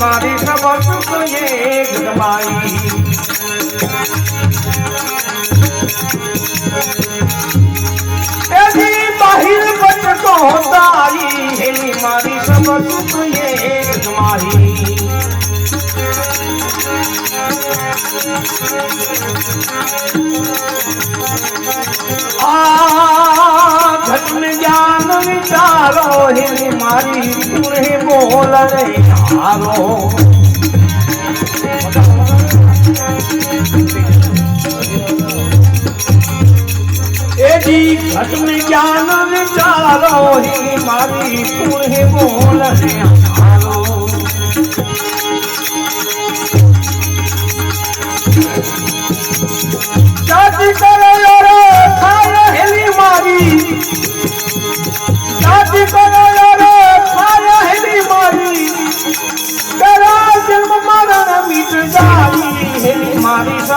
મારી ખબર તું એક જમાઈ એની બાહિર બચતો તારી, એની મારી ખબર તું એક જમાઈ આ ધન જ્ઞાન વિચારો હિ મારી બોલ રે. હારો એજી ઘટન જ્ઞાન વિચારો હે મારી પૂરે બોલ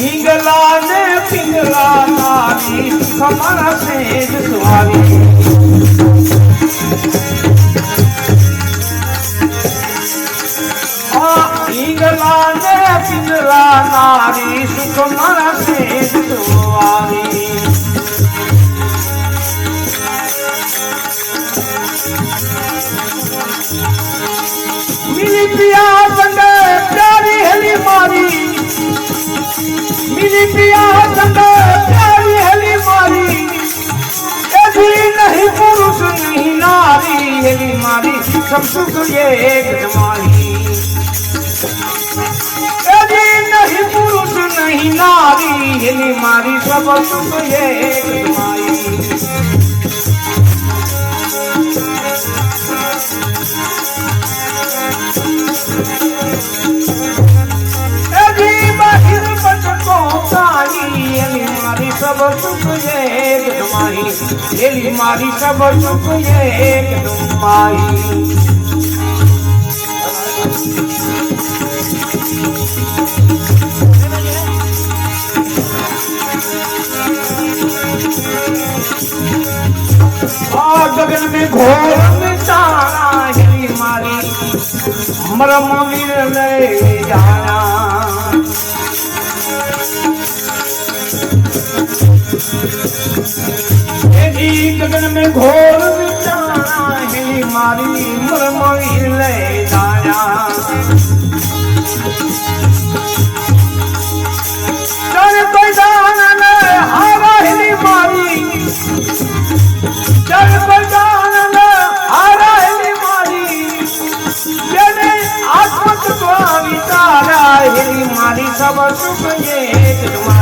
હિંગલા ને પિંગલા તારી ખમણ સેજ આ ઈંગલા ને પિંગલા નારી સુખ મળશે સુવારી મિલી પિયા સંગે પ્યારી હેલી મારી. મિલી પિયા સંગે પ્યારી હેલી મારી. એથી નહીં પુરુષ નહીં નારી હેલી મારી. સબ સુખ એક જમાઈ એથી નહીં પુરુષ નહીં નારી હેલી મારી. સબ સુખ એક મારી સબ સુખ એક જમાઈ એની મારી સબ સુખ એક જમાઈ આ ગગન में घोर तारा हिली मारी मरम वीर ले जाना गगन में घोर है मारी मरम ले दाया चल पैदान में हवा ही मारी चल पैदान में हवा ही मारी जने आत्मत को विचारा ही मारी सब सुख ये तुम्हारा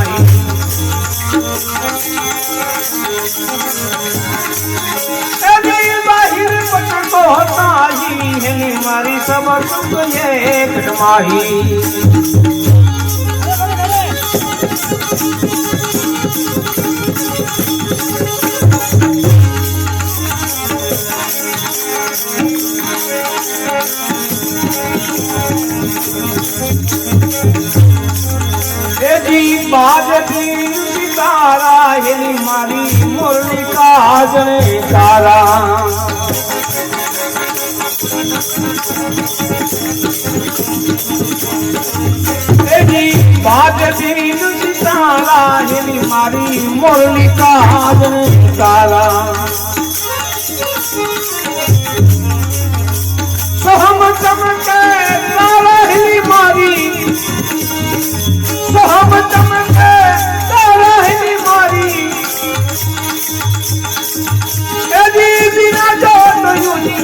એજી બાજતી સિતારા એની મારી મુરલી કાજને તારા સિતારા એની મારી મોરલી કાજને તારા. સહમ ચમકે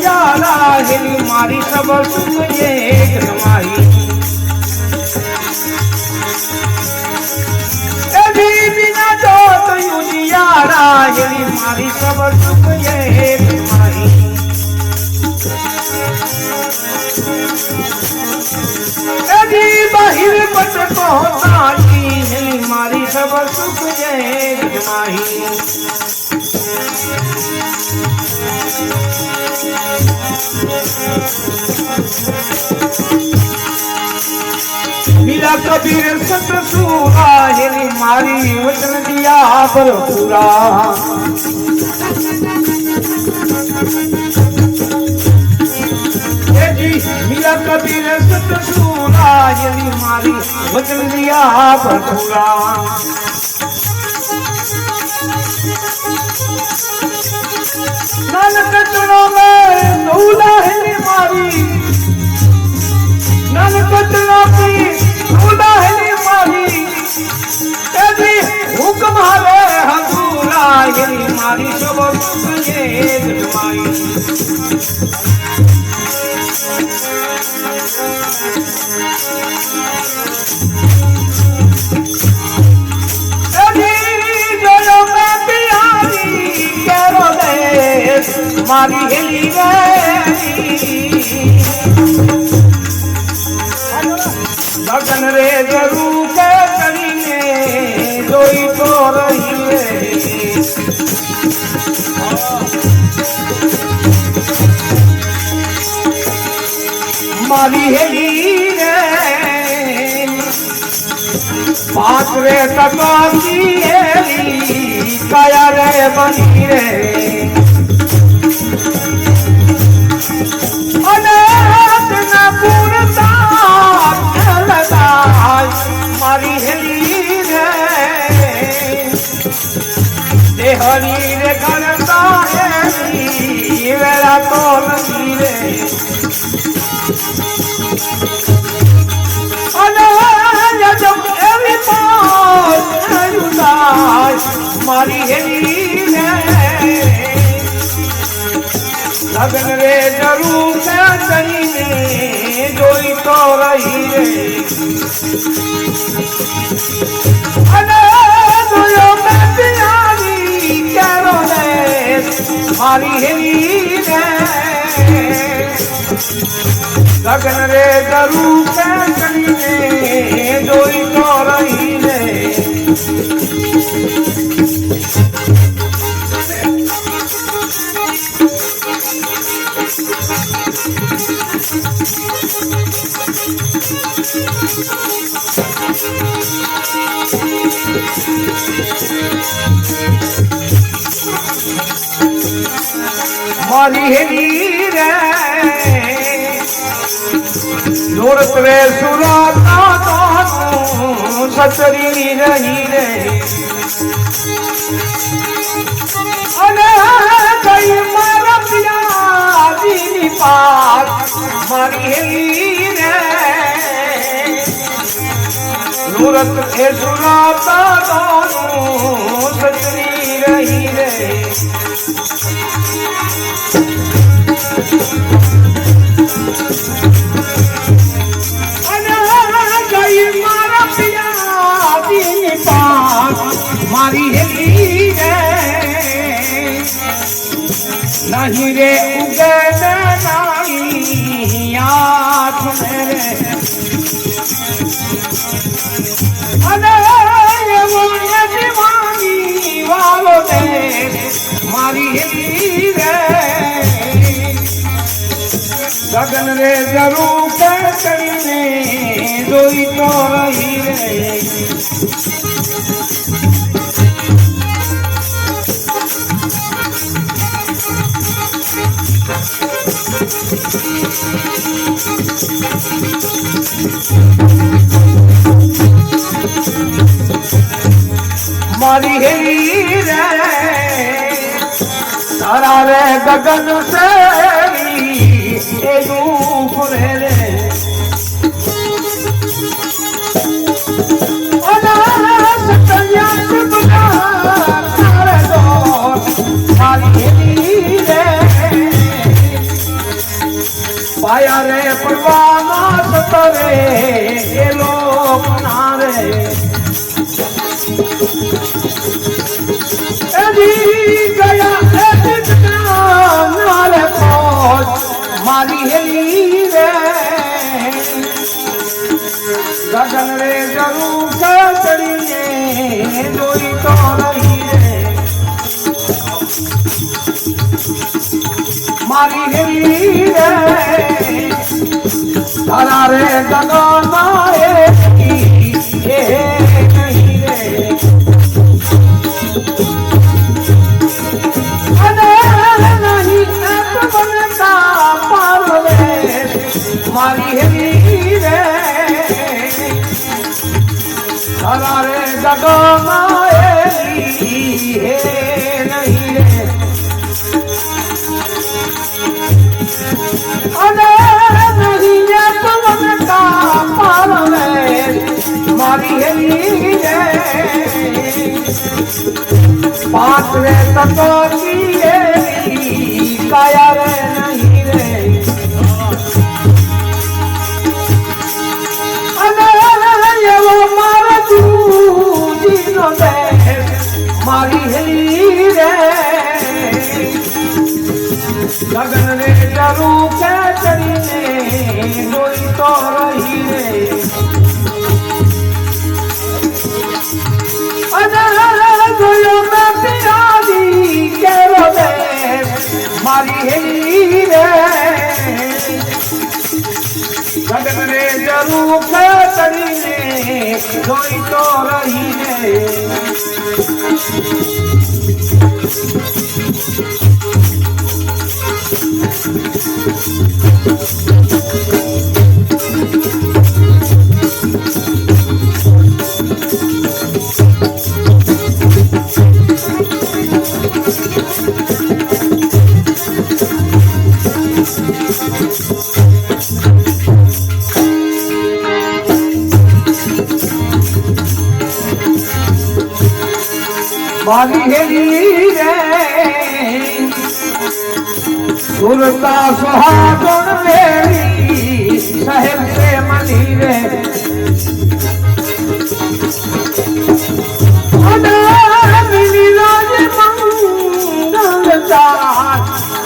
કૈયા રાહેલી મારી ખબર શું એક નમાઈ મારી ખબર સુખ એક મારી એની ست سور آرپورا ميرا ڪبير ست سور آ جن ماري وٽ ڀپورا નાનક ચણો મેં નૌલા હેલી મારી. નાનક ચણો કી નૌલા હેલી મારી. એજી હુકમ હાલે હંસુરા હેલી મારી સબ સુખે જમાઈ. મારી હેલી ગઈ લગન રે જરૂર કે કરીને જોઈ તો રહી મારી હેલી રે પાક રે તકાતી હેલી, કયા રે બની રે. લગન રે, જરૂર કરીને જોઈ તો રહી મારી હેરી રે રે જરૂર છે જોઈ તો મારી હેલી રે દોરત રે સુરાતા તો સચરી રહી રે. અને કઈ દોરત એ સુરાતા સચરી રહી રે. મારા હેલી રે. નહીં રે ઉગે નાઈ આંખ મેરે. મારી હેલી રે જરૂર કરીને જોઈ તો રહી રે મારી હેરી તારા રે ગગન સેરી એ રૂપ રે રે. તારે હેરી રે. પાયા માસ પડવાના એ લોક ના રે. ગગન રે જરૂર ચડીને જોઈ તો રહી રે. મારી હેલી રે, તારા રે ગગનમાં એકી હેલી રે તકોતી કાયા રે નહીં રે એવો મારો મારી હેલી રે ગગન રે ડરું કે ચડીને જોઈ તો રહી રે મારી હેલી રે ગગન રે જરૂર કરીને જોઈ તો રહી રે મારી હેલી રે. સુરતા સુહાગણ લેવી સાહેબ રે. મની રે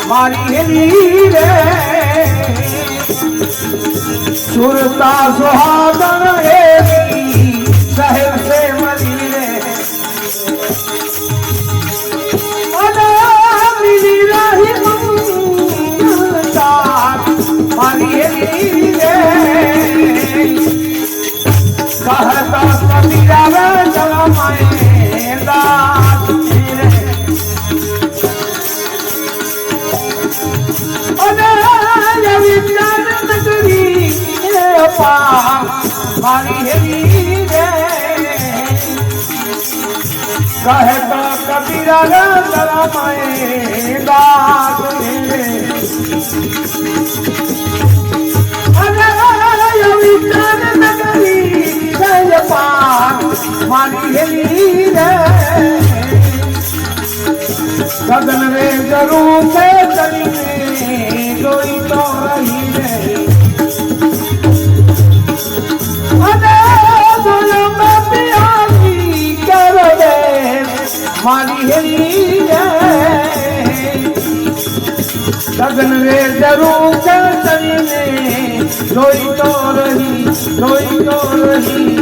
મારી હેલી રે. સુરતા સુહાગણ મારી હેરી રે. કહે તો કબીરા રે. વિચાર નગરી જય પાર મારી હેલી રે. ગગન રે જરૂર ગગન વે જરૂર છે રોઈ તો રહી રોઈ તો રહી.